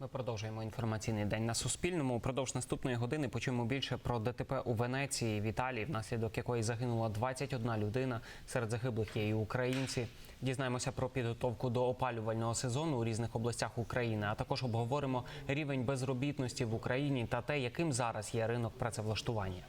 Ми продовжуємо інформаційний день на Суспільному. Упродовж наступної години почуємо більше про ДТП у Венеції в Італії, внаслідок якої загинула 21 людина. Серед загиблих є і українці. Дізнаємося про підготовку до опалювального сезону у різних областях України. А також обговоримо рівень безробітності в Україні та те, яким зараз є ринок працевлаштування.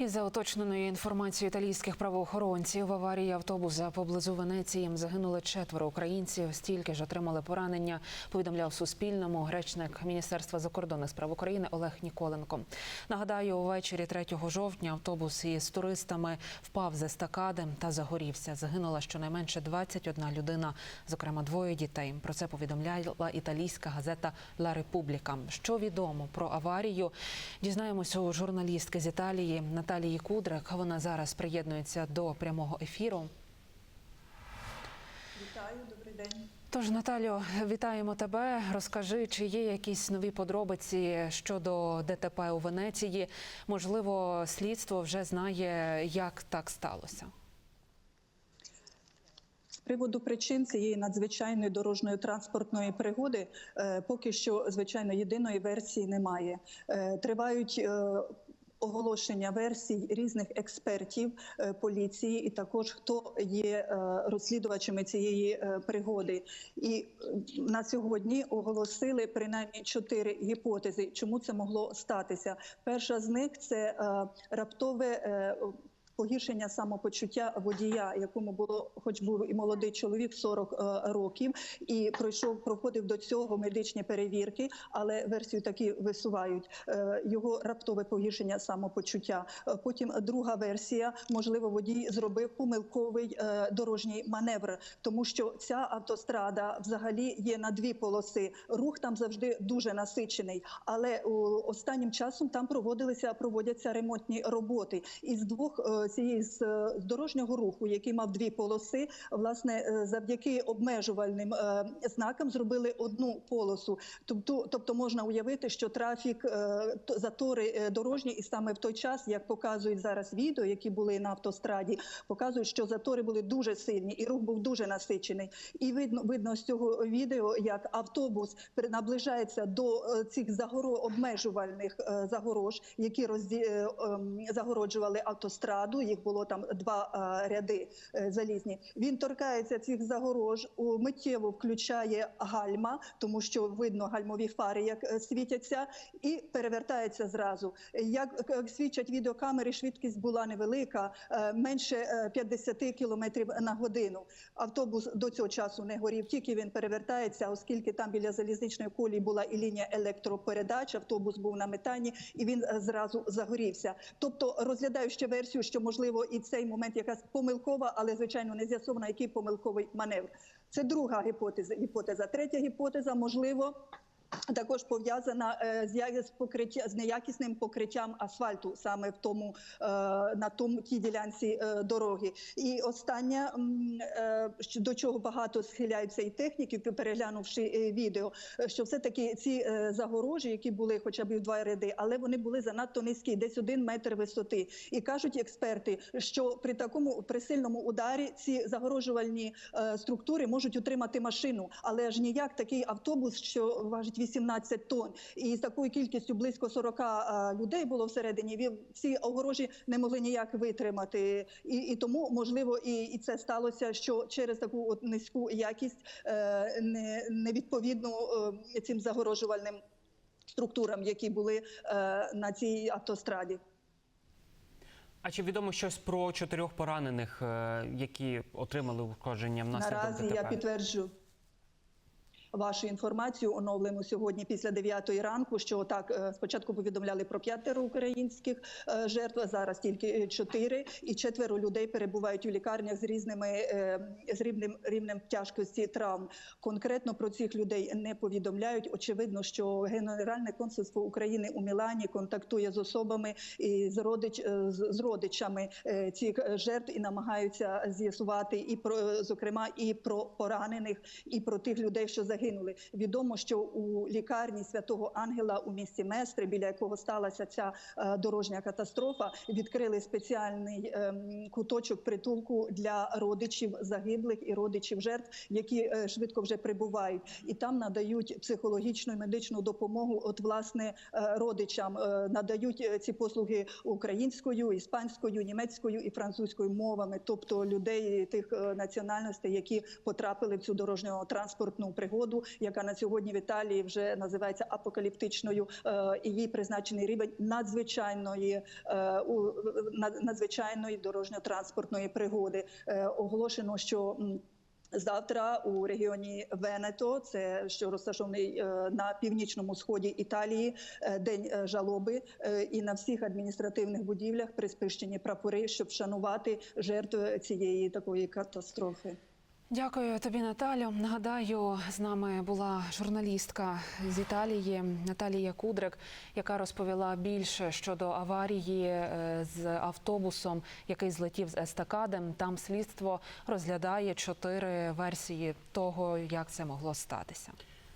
Із за уточненою інформацією італійських правоохоронців в аварії автобуса поблизу Венеції загинули четверо українців. Стільки ж отримали поранення. Повідомляв Суспільному речник Міністерства закордонних справ України Олег Ніколенко. Нагадаю, увечері 3 жовтня автобус із туристами впав з естакади та загорівся. Загинула щонайменше 21 людина, зокрема двоє дітей. Про це повідомляла італійська газета Ла Републіка. Що відомо про аварію? Дізнаємося у журналістки з Італії Наталії Кудрик. Вона зараз приєднується до прямого ефіру. Вітаю, добрий день. Тож, Наталю, вітаємо тебе. Розкажи, чи є якісь нові подробиці щодо ДТП у Венеції? Можливо, слідство вже знає, як так сталося. З приводу причин цієї надзвичайної дорожньої транспортної пригоди е, поки що, звичайно, єдиної версії немає. Е, Тривають е, оголошення версій різних експертів е, поліції, і також хто є е, розслідувачами цієї е, пригоди. І на сьогодні оголосили принаймні чотири гіпотези, чому це могло статися. Перша з них це раптове. Погіршення самопочуття водія, якому було, хоч був і молодий чоловік 40 е, років, і пройшов, проходив до цього медичні перевірки, але версію такі висувають е, його раптове погіршення самопочуття. Е, Потім друга версія, можливо, водій зробив помилковий дорожній маневр, тому що ця автострада взагалі є на дві полоси. Рух там завжди дуже насичений, але останнім часом там проводилися проводяться ремонтні роботи. Двох е, з е, з дорожнього руху, який мав дві полоси, власне, е, завдяки обмежувальним е, знакам зробили одну полосу. Тобто, тобто можна уявити, що трафік е, затори е, дорожні, і саме в той час, як показують зараз відео, які були на автостраді, показують, що затори були дуже сильні, і рух був дуже насичений. І видно, видно з цього відео, як автобус наближається до е, цих загоро обмежувальних е, загорож, які розді... е, ем, загороджували автостраду. Їх було там два е, ряди е, залізні. Він торкається цих загорож, у- миттєво включає гальма, тому що видно гальмові фари, як е, світяться, і перевертається зразу. Як свідчать відеокамери, швидкість була невелика, менше е, 50 кілометрів на годину. Автобус до цього часу не горів, тільки він перевертається, оскільки там біля залізничної колії була і лінія електропередач. Автобус був на метані, і він зразу загорівся. Тобто розглядаю ще версію, що можливо і цей момент якась помилкова, але звичайно не з'ясована, який помилковий маневр. Це друга гіпотеза. Гіпотеза. Третя гіпотеза, можливо. Також пов'язана е, з покриття з неякісним покриттям асфальту саме в тому е, на тому тій ділянці е, дороги. І що- до чого багато схиляються і техніки, переглянувши відео, що все таки ці загорожі, які були хоча б в два ряди, але вони були занадто низькі, десь один метр висоти. І кажуть експерти, що при такому при сильному ударі ці загорожувальні структури можуть утримати машину, але ж ніяк такий автобус, що важить 18 тонн, і з такою кількістю близько 40 е, людей було всередині. Ці огорожі не могли ніяк витримати, і, і тому можливо і, і це сталося, що через таку от низьку якість е, не, невідповідну е, цим загорожувальним структурам, які були е, на цій автостраді. А чи відомо щось про чотирьох поранених, е, які отримали ушкодження внаслідок Наразі ДТП? я підтверджую. Вашу інформацію оновлено сьогодні після 9 ранку. Що так е, спочатку повідомляли про п'ятеро українських е, жертв, зараз тільки е, чотири, і четверо людей перебувають у лікарнях з різними з рівнем рівнем тяжкості травм. Конкретно про цих людей не повідомляють. Очевидно, що Генеральне консульство України у Мілані контактує з особами і з родич з родичами цих жертв і намагаються з'ясувати і про зокрема і про поранених, і про тих людей, що загинули загинули. Відомо, що у лікарні святого Ангела у місті Местри, біля якого сталася ця е, дорожня катастрофа, відкрили спеціальний ем, куточок притулку для родичів загиблих і родичів жертв, які е, швидко вже прибувають, і там надають психологічну і медичну допомогу. От власне е, родичам надають ці послуги українською, іспанською, німецькою і французькою мовами, тобто людей тих національностей, які потрапили в цю дорожньо-транспортну пригоду, яка на сьогодні в Італії вже називається апокаліптичною, е, і їй призначений рівень надзвичайної е, надзвичайної дорожньо-транспортної пригоди. Е, Оголошено, що Завтра у регіоні Венето, це що розташований на північному сході Італії, день жалоби, і на всіх адміністративних будівлях приспищені прапори, щоб вшанувати жертв цієї такої катастрофи. Дякую тобі, Наталю. Нагадаю, з нами була журналістка з Італії Наталія Кудрик, яка розповіла більше щодо аварії е, з автобусом, який злетів з естакадем. Там слідство розглядає чотири версії того, як це могло статися.